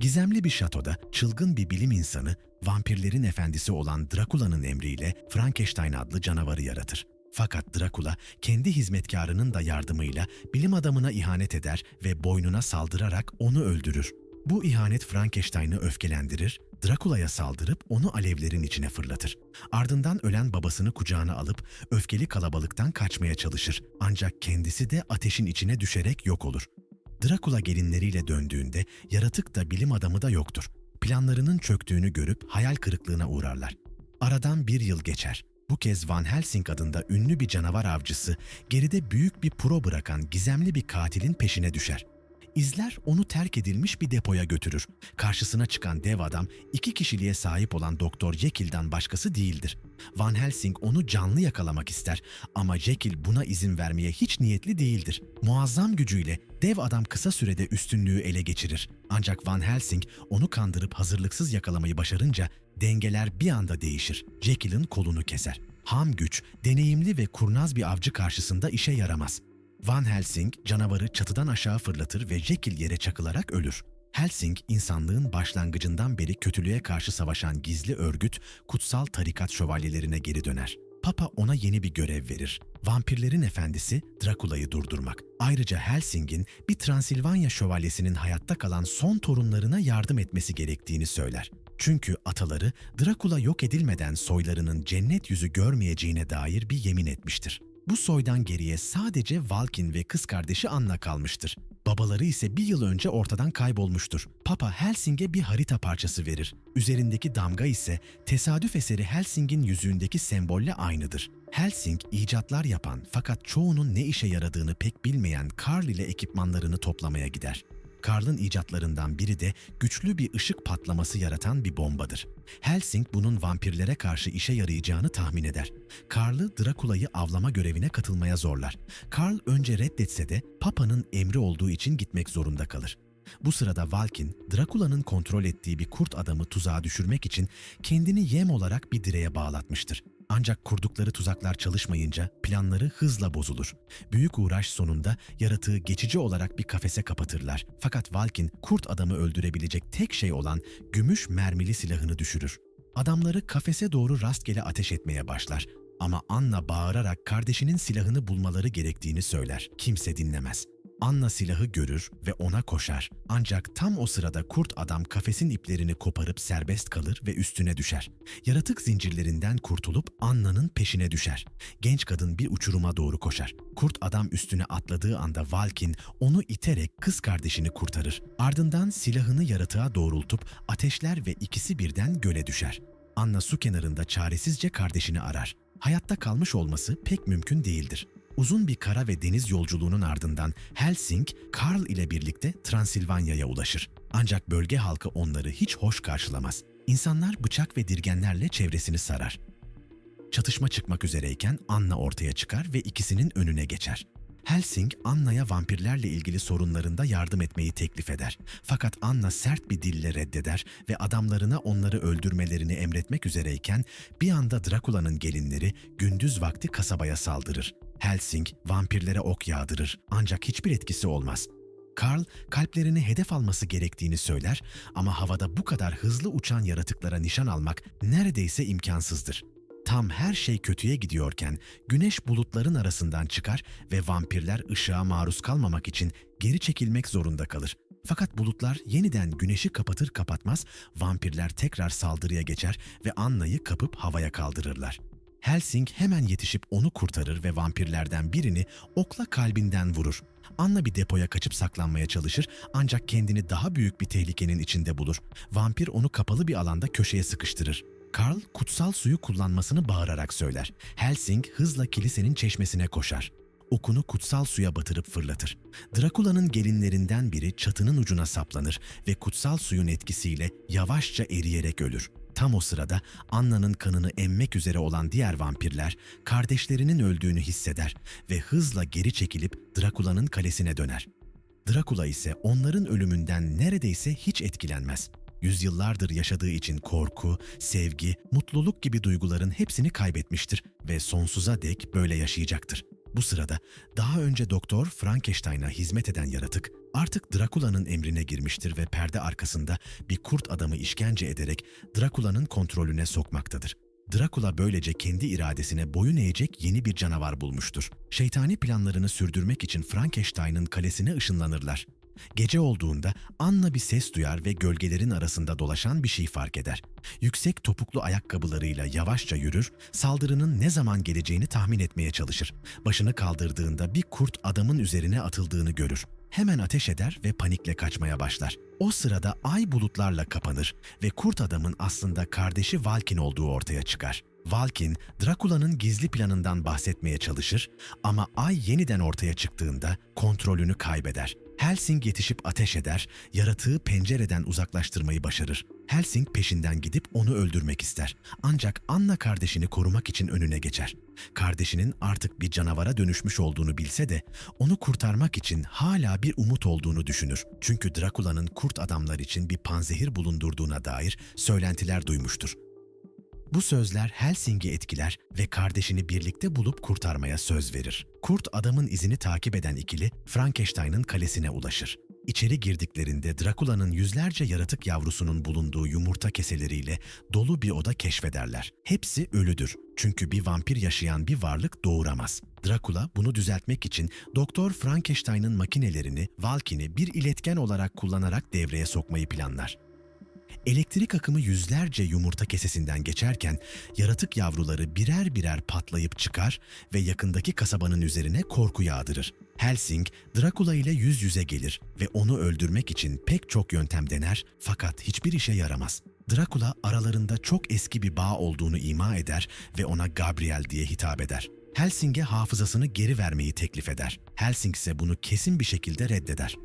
Gizemli bir şatoda çılgın bir bilim insanı, vampirlerin efendisi olan Drakula'nın emriyle Frankenstein adlı canavarı yaratır. Fakat Drakula kendi hizmetkarının da yardımıyla bilim adamına ihanet eder ve boynuna saldırarak onu öldürür. Bu ihanet Frankenstein'ı öfkelendirir, Drakula'ya saldırıp onu alevlerin içine fırlatır. Ardından ölen babasını kucağına alıp öfkeli kalabalıktan kaçmaya çalışır. Ancak kendisi de ateşin içine düşerek yok olur. Drakula gelinleriyle döndüğünde yaratık da bilim adamı da yoktur. Planlarının çöktüğünü görüp hayal kırıklığına uğrarlar. Aradan bir yıl geçer. Bu kez Van Helsing adında ünlü bir canavar avcısı geride büyük bir pro bırakan gizemli bir katilin peşine düşer. İzler onu terk edilmiş bir depoya götürür. Karşısına çıkan dev adam iki kişiliğe sahip olan Doktor Jekyll'dan başkası değildir. Van Helsing onu canlı yakalamak ister ama Jekyll buna izin vermeye hiç niyetli değildir. Muazzam gücüyle dev adam kısa sürede üstünlüğü ele geçirir. Ancak Van Helsing onu kandırıp hazırlıksız yakalamayı başarınca dengeler bir anda değişir. Jekyll'ın kolunu keser. Ham güç, deneyimli ve kurnaz bir avcı karşısında işe yaramaz. Van Helsing canavarı çatıdan aşağı fırlatır ve Jekyll yere çakılarak ölür. Helsing, insanlığın başlangıcından beri kötülüğe karşı savaşan gizli örgüt, kutsal tarikat şövalyelerine geri döner. Papa ona yeni bir görev verir. Vampirlerin efendisi Drakula'yı durdurmak. Ayrıca Helsing'in bir Transilvanya şövalyesinin hayatta kalan son torunlarına yardım etmesi gerektiğini söyler. Çünkü ataları Drakula yok edilmeden soylarının cennet yüzü görmeyeceğine dair bir yemin etmiştir. Bu soydan geriye sadece Valkin ve kız kardeşi Anna kalmıştır. Babaları ise bir yıl önce ortadan kaybolmuştur. Papa Helsing'e bir harita parçası verir. Üzerindeki damga ise tesadüf eseri Helsing'in yüzüğündeki sembolle aynıdır. Helsing icatlar yapan fakat çoğunun ne işe yaradığını pek bilmeyen Karl ile ekipmanlarını toplamaya gider. Karl'ın icatlarından biri de güçlü bir ışık patlaması yaratan bir bombadır. Helsing bunun vampirlere karşı işe yarayacağını tahmin eder. Karl'ı Drakula'yı avlama görevine katılmaya zorlar. Karl önce reddetse de Papa'nın emri olduğu için gitmek zorunda kalır. Bu sırada Valkin, Drakula'nın kontrol ettiği bir kurt adamı tuzağa düşürmek için kendini yem olarak bir direğe bağlatmıştır. Ancak kurdukları tuzaklar çalışmayınca planları hızla bozulur. Büyük uğraş sonunda yaratığı geçici olarak bir kafese kapatırlar. Fakat Valkin kurt adamı öldürebilecek tek şey olan gümüş mermili silahını düşürür. Adamları kafese doğru rastgele ateş etmeye başlar. Ama Anna bağırarak kardeşinin silahını bulmaları gerektiğini söyler. Kimse dinlemez. Anna silahı görür ve ona koşar. Ancak tam o sırada kurt adam kafesin iplerini koparıp serbest kalır ve üstüne düşer. Yaratık zincirlerinden kurtulup Anna'nın peşine düşer. Genç kadın bir uçuruma doğru koşar. Kurt adam üstüne atladığı anda Valkin onu iterek kız kardeşini kurtarır. Ardından silahını yaratığa doğrultup ateşler ve ikisi birden göle düşer. Anna su kenarında çaresizce kardeşini arar. Hayatta kalmış olması pek mümkün değildir. Uzun bir kara ve deniz yolculuğunun ardından Helsing, Karl ile birlikte Transilvanya'ya ulaşır. Ancak bölge halkı onları hiç hoş karşılamaz. İnsanlar bıçak ve dirgenlerle çevresini sarar. Çatışma çıkmak üzereyken Anna ortaya çıkar ve ikisinin önüne geçer. Helsing, Anna'ya vampirlerle ilgili sorunlarında yardım etmeyi teklif eder. Fakat Anna sert bir dille reddeder ve adamlarına onları öldürmelerini emretmek üzereyken bir anda Drakula'nın gelinleri gündüz vakti kasabaya saldırır. Helsing vampirlere ok yağdırır ancak hiçbir etkisi olmaz. Karl kalplerini hedef alması gerektiğini söyler ama havada bu kadar hızlı uçan yaratıklara nişan almak neredeyse imkansızdır. Tam her şey kötüye gidiyorken güneş bulutların arasından çıkar ve vampirler ışığa maruz kalmamak için geri çekilmek zorunda kalır. Fakat bulutlar yeniden güneşi kapatır kapatmaz vampirler tekrar saldırıya geçer ve Anna'yı kapıp havaya kaldırırlar. Helsing hemen yetişip onu kurtarır ve vampirlerden birini okla kalbinden vurur. Anna bir depoya kaçıp saklanmaya çalışır ancak kendini daha büyük bir tehlikenin içinde bulur. Vampir onu kapalı bir alanda köşeye sıkıştırır. Karl kutsal suyu kullanmasını bağırarak söyler. Helsing hızla kilisenin çeşmesine koşar. Okunu kutsal suya batırıp fırlatır. Drakula'nın gelinlerinden biri çatının ucuna saplanır ve kutsal suyun etkisiyle yavaşça eriyerek ölür. Tam o sırada Anna'nın kanını emmek üzere olan diğer vampirler kardeşlerinin öldüğünü hisseder ve hızla geri çekilip Drakula'nın kalesine döner. Drakula ise onların ölümünden neredeyse hiç etkilenmez. Yüzyıllardır yaşadığı için korku, sevgi, mutluluk gibi duyguların hepsini kaybetmiştir ve sonsuza dek böyle yaşayacaktır. Bu sırada daha önce Doktor Frankenstein'a hizmet eden yaratık artık Drakula'nın emrine girmiştir ve perde arkasında bir kurt adamı işkence ederek Drakula'nın kontrolüne sokmaktadır. Drakula böylece kendi iradesine boyun eğecek yeni bir canavar bulmuştur. Şeytani planlarını sürdürmek için Frankenstein'ın kalesine ışınlanırlar. Gece olduğunda Anna bir ses duyar ve gölgelerin arasında dolaşan bir şey fark eder. Yüksek topuklu ayakkabılarıyla yavaşça yürür, saldırının ne zaman geleceğini tahmin etmeye çalışır. Başını kaldırdığında bir kurt adamın üzerine atıldığını görür. Hemen ateş eder ve panikle kaçmaya başlar. O sırada ay bulutlarla kapanır ve kurt adamın aslında kardeşi Valkin olduğu ortaya çıkar. Valkin, Drakula'nın gizli planından bahsetmeye çalışır ama ay yeniden ortaya çıktığında kontrolünü kaybeder. Helsing yetişip ateş eder, yaratığı pencereden uzaklaştırmayı başarır. Helsing peşinden gidip onu öldürmek ister. Ancak Anna kardeşini korumak için önüne geçer. Kardeşinin artık bir canavara dönüşmüş olduğunu bilse de onu kurtarmak için hala bir umut olduğunu düşünür. Çünkü Drakula'nın kurt adamlar için bir panzehir bulundurduğuna dair söylentiler duymuştur. Bu sözler Helsing'i etkiler ve kardeşini birlikte bulup kurtarmaya söz verir. Kurt adamın izini takip eden ikili Frankenstein'ın kalesine ulaşır. İçeri girdiklerinde Drakula'nın yüzlerce yaratık yavrusunun bulunduğu yumurta keseleriyle dolu bir oda keşfederler. Hepsi ölüdür. Çünkü bir vampir yaşayan bir varlık doğuramaz. Drakula bunu düzeltmek için Doktor Frankenstein'ın makinelerini Valkin'i bir iletken olarak kullanarak devreye sokmayı planlar. Elektrik akımı yüzlerce yumurta kesesinden geçerken yaratık yavruları birer birer patlayıp çıkar ve yakındaki kasabanın üzerine korku yağdırır. Helsing, Drakula ile yüz yüze gelir ve onu öldürmek için pek çok yöntem dener fakat hiçbir işe yaramaz. Drakula aralarında çok eski bir bağ olduğunu ima eder ve ona Gabriel diye hitap eder. Helsing'e hafızasını geri vermeyi teklif eder. Helsing ise bunu kesin bir şekilde reddeder.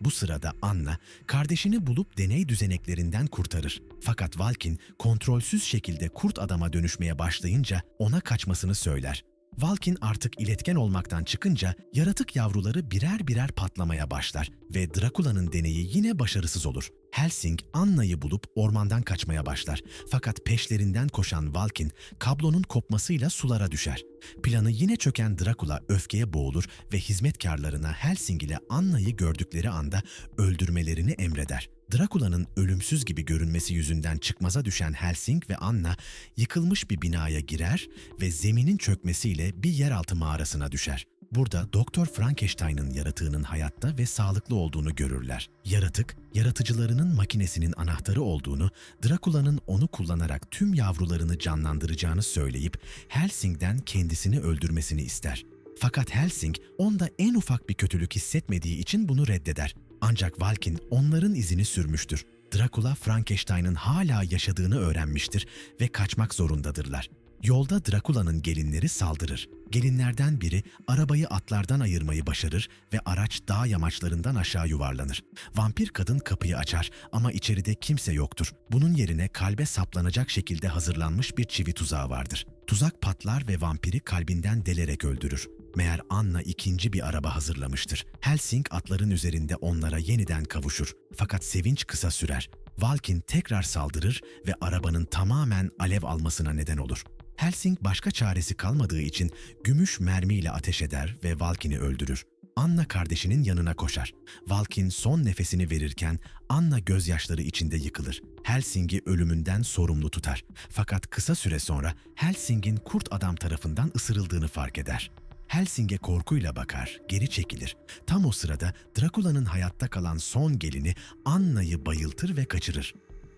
Bu sırada Anna, kardeşini bulup deney düzeneklerinden kurtarır. Fakat Valkin kontrolsüz şekilde kurt adama dönüşmeye başlayınca ona kaçmasını söyler. Valkin artık iletken olmaktan çıkınca yaratık yavruları birer birer patlamaya başlar ve Drakula'nın deneyi yine başarısız olur. Helsing Anna'yı bulup ormandan kaçmaya başlar. Fakat peşlerinden koşan Valkin kablonun kopmasıyla sulara düşer. Planı yine çöken Drakula öfkeye boğulur ve hizmetkarlarına Helsing ile Anna'yı gördükleri anda öldürmelerini emreder. Drakula'nın ölümsüz gibi görünmesi yüzünden çıkmaza düşen Helsing ve Anna yıkılmış bir binaya girer ve zeminin çökmesiyle bir yeraltı mağarasına düşer. Burada Doktor Frankenstein'ın yaratığının hayatta ve sağlıklı olduğunu görürler. Yaratık, yaratıcılarının makinesinin anahtarı olduğunu, Drakula'nın onu kullanarak tüm yavrularını canlandıracağını söyleyip Helsing'den kendisini öldürmesini ister. Fakat Helsing onda en ufak bir kötülük hissetmediği için bunu reddeder. Ancak Valkin onların izini sürmüştür. Drakula Frankenstein'ın hala yaşadığını öğrenmiştir ve kaçmak zorundadırlar. Yolda Drakula'nın gelinleri saldırır. Gelinlerden biri arabayı atlardan ayırmayı başarır ve araç dağ yamaçlarından aşağı yuvarlanır. Vampir kadın kapıyı açar ama içeride kimse yoktur. Bunun yerine kalbe saplanacak şekilde hazırlanmış bir çivi tuzağı vardır. Tuzak patlar ve vampiri kalbinden delerek öldürür. Meğer Anna ikinci bir araba hazırlamıştır. Helsing atların üzerinde onlara yeniden kavuşur. Fakat sevinç kısa sürer. Valkin tekrar saldırır ve arabanın tamamen alev almasına neden olur. Helsing başka çaresi kalmadığı için gümüş mermiyle ateş eder ve Valkin'i öldürür. Anna kardeşinin yanına koşar. Valkin son nefesini verirken Anna gözyaşları içinde yıkılır. Helsing'i ölümünden sorumlu tutar. Fakat kısa süre sonra Helsing'in kurt adam tarafından ısırıldığını fark eder. Helsing'e korkuyla bakar, geri çekilir. Tam o sırada Drakula'nın hayatta kalan son gelini Anna'yı bayıltır ve kaçırır.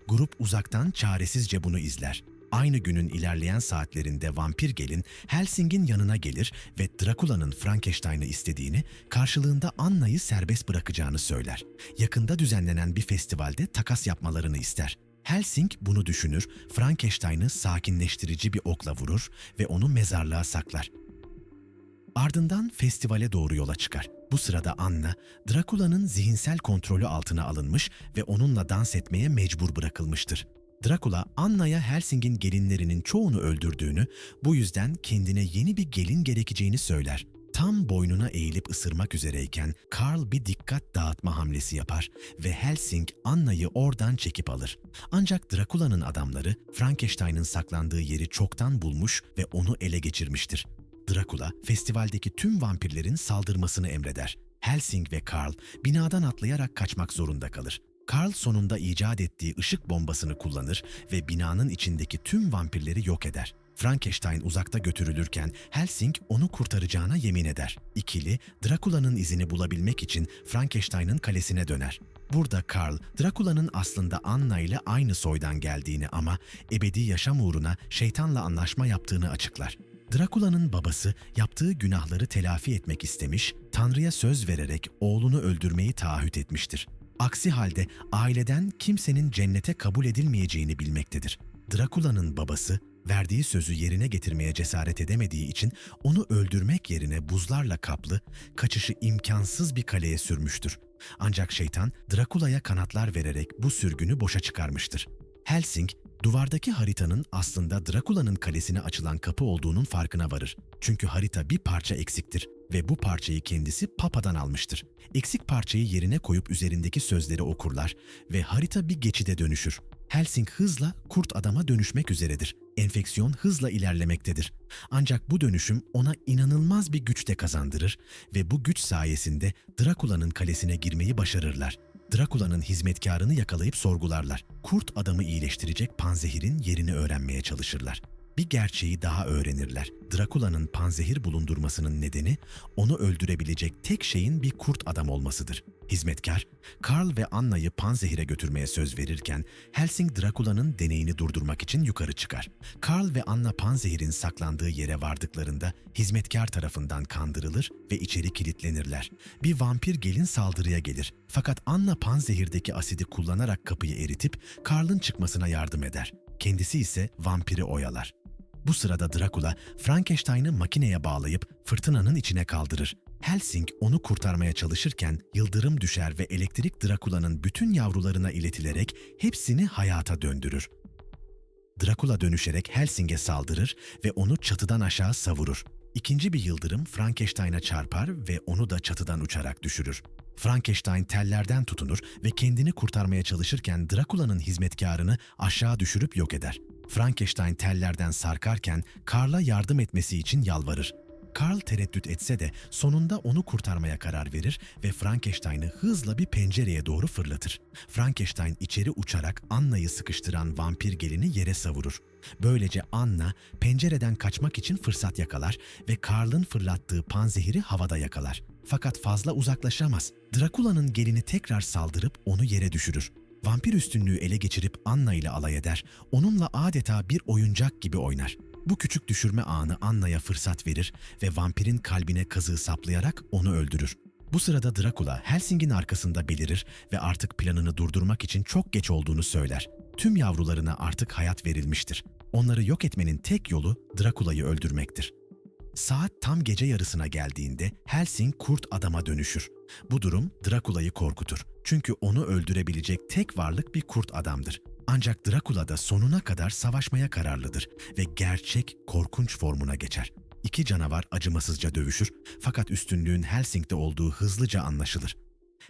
Grup uzaktan çaresizce bunu izler. Aynı günün ilerleyen saatlerinde vampir gelin Helsing'in yanına gelir ve Drakula'nın Frankenstein'ı istediğini, karşılığında Anna'yı serbest bırakacağını söyler. Yakında düzenlenen bir festivalde takas yapmalarını ister. Helsing bunu düşünür, Frankenstein'ı sakinleştirici bir okla vurur ve onu mezarlığa saklar. Ardından festivale doğru yola çıkar. Bu sırada Anna, Drakula'nın zihinsel kontrolü altına alınmış ve onunla dans etmeye mecbur bırakılmıştır. Drakula, Anna'ya Helsing'in gelinlerinin çoğunu öldürdüğünü, bu yüzden kendine yeni bir gelin gerekeceğini söyler. Tam boynuna eğilip ısırmak üzereyken Karl bir dikkat dağıtma hamlesi yapar ve Helsing Anna'yı oradan çekip alır. Ancak Drakula'nın adamları Frankenstein'ın saklandığı yeri çoktan bulmuş ve onu ele geçirmiştir. Drakula, festivaldeki tüm vampirlerin saldırmasını emreder. Helsing ve Karl binadan atlayarak kaçmak zorunda kalır. Karl sonunda icat ettiği ışık bombasını kullanır ve binanın içindeki tüm vampirleri yok eder. Frankenstein uzakta götürülürken Helsing onu kurtaracağına yemin eder. İkili, Drakula'nın izini bulabilmek için Frankenstein'ın kalesine döner. Burada Karl, Drakula'nın aslında Anna ile aynı soydan geldiğini ama ebedi yaşam uğruna şeytanla anlaşma yaptığını açıklar. Drakula'nın babası yaptığı günahları telafi etmek istemiş, Tanrı'ya söz vererek oğlunu öldürmeyi taahhüt etmiştir. Aksi halde aileden kimsenin cennete kabul edilmeyeceğini bilmektedir. Drakula'nın babası verdiği sözü yerine getirmeye cesaret edemediği için onu öldürmek yerine buzlarla kaplı, kaçışı imkansız bir kaleye sürmüştür. Ancak şeytan Drakula'ya kanatlar vererek bu sürgünü boşa çıkarmıştır. Helsing, duvardaki haritanın aslında Drakula'nın kalesine açılan kapı olduğunun farkına varır. Çünkü harita bir parça eksiktir ve bu parçayı kendisi Papa'dan almıştır. Eksik parçayı yerine koyup üzerindeki sözleri okurlar ve harita bir geçide dönüşür. Helsing hızla kurt adama dönüşmek üzeredir. Enfeksiyon hızla ilerlemektedir. Ancak bu dönüşüm ona inanılmaz bir güç de kazandırır ve bu güç sayesinde Drakula'nın kalesine girmeyi başarırlar. Drakula'nın hizmetkarını yakalayıp sorgularlar. Kurt adamı iyileştirecek panzehirin yerini öğrenmeye çalışırlar. Bir gerçeği daha öğrenirler. Drakula'nın panzehir bulundurmasının nedeni onu öldürebilecek tek şeyin bir kurt adam olmasıdır. Hizmetkar, Karl ve Anna'yı panzehire götürmeye söz verirken Helsing Drakula'nın deneyini durdurmak için yukarı çıkar. Karl ve Anna panzehirin saklandığı yere vardıklarında hizmetkar tarafından kandırılır ve içeri kilitlenirler. Bir vampir gelin saldırıya gelir. Fakat Anna panzehirdeki asidi kullanarak kapıyı eritip Karl'ın çıkmasına yardım eder. Kendisi ise vampiri oyalar. Bu sırada Drakula, Frankenstein'ı makineye bağlayıp fırtınanın içine kaldırır. Helsing onu kurtarmaya çalışırken yıldırım düşer ve elektrik Drakula'nın bütün yavrularına iletilerek hepsini hayata döndürür. Drakula dönüşerek Helsing'e saldırır ve onu çatıdan aşağı savurur. İkinci bir yıldırım Frankenstein'a çarpar ve onu da çatıdan uçarak düşürür. Frankenstein tellerden tutunur ve kendini kurtarmaya çalışırken Drakula'nın hizmetkarını aşağı düşürüp yok eder. Frankenstein tellerden sarkarken Karl'a yardım etmesi için yalvarır. Karl tereddüt etse de sonunda onu kurtarmaya karar verir ve Frankenstein'ı hızla bir pencereye doğru fırlatır. Frankenstein içeri uçarak Anna'yı sıkıştıran vampir gelini yere savurur. Böylece Anna pencereden kaçmak için fırsat yakalar ve Karl'ın fırlattığı panzehiri havada yakalar. Fakat fazla uzaklaşamaz. Drakula'nın gelini tekrar saldırıp onu yere düşürür. Vampir üstünlüğü ele geçirip Anna ile alay eder, onunla adeta bir oyuncak gibi oynar. Bu küçük düşürme anı Anna'ya fırsat verir ve vampirin kalbine kazığı saplayarak onu öldürür. Bu sırada Drakula Helsing'in arkasında belirir ve artık planını durdurmak için çok geç olduğunu söyler. Tüm yavrularına artık hayat verilmiştir. Onları yok etmenin tek yolu Drakula'yı öldürmektir. Saat tam gece yarısına geldiğinde Helsing kurt adama dönüşür. Bu durum Drakula'yı korkutur. Çünkü onu öldürebilecek tek varlık bir kurt adamdır. Ancak Drakula da sonuna kadar savaşmaya kararlıdır ve gerçek korkunç formuna geçer. İki canavar acımasızca dövüşür fakat üstünlüğün Helsing'de olduğu hızlıca anlaşılır.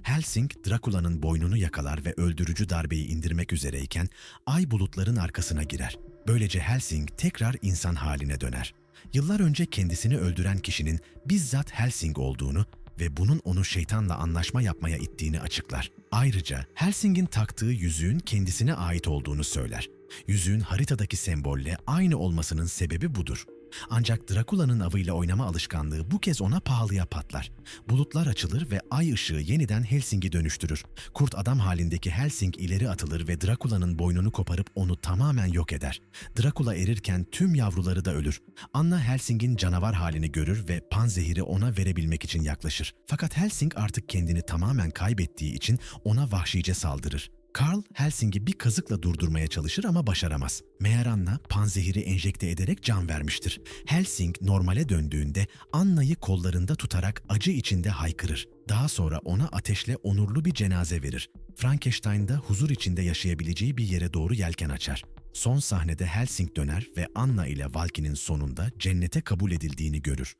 Helsing, Drakula'nın boynunu yakalar ve öldürücü darbeyi indirmek üzereyken ay bulutların arkasına girer. Böylece Helsing tekrar insan haline döner. Yıllar önce kendisini öldüren kişinin bizzat Helsing olduğunu ve bunun onu şeytanla anlaşma yapmaya ittiğini açıklar. Ayrıca Helsing'in taktığı yüzüğün kendisine ait olduğunu söyler. Yüzüğün haritadaki sembolle aynı olmasının sebebi budur. Ancak Drakula'nın avıyla oynama alışkanlığı bu kez ona pahalıya patlar. Bulutlar açılır ve ay ışığı yeniden Helsing'i dönüştürür. Kurt adam halindeki Helsing ileri atılır ve Drakula'nın boynunu koparıp onu tamamen yok eder. Drakula erirken tüm yavruları da ölür. Anna Helsing'in canavar halini görür ve panzehiri ona verebilmek için yaklaşır. Fakat Helsing artık kendini tamamen kaybettiği için ona vahşice saldırır. Karl, Helsing'i bir kazıkla durdurmaya çalışır ama başaramaz. Meğer Anna panzehiri enjekte ederek can vermiştir. Helsing normale döndüğünde Anna'yı kollarında tutarak acı içinde haykırır. Daha sonra ona ateşle onurlu bir cenaze verir. Frankenstein da huzur içinde yaşayabileceği bir yere doğru yelken açar. Son sahnede Helsing döner ve Anna ile Valky'nin sonunda cennete kabul edildiğini görür.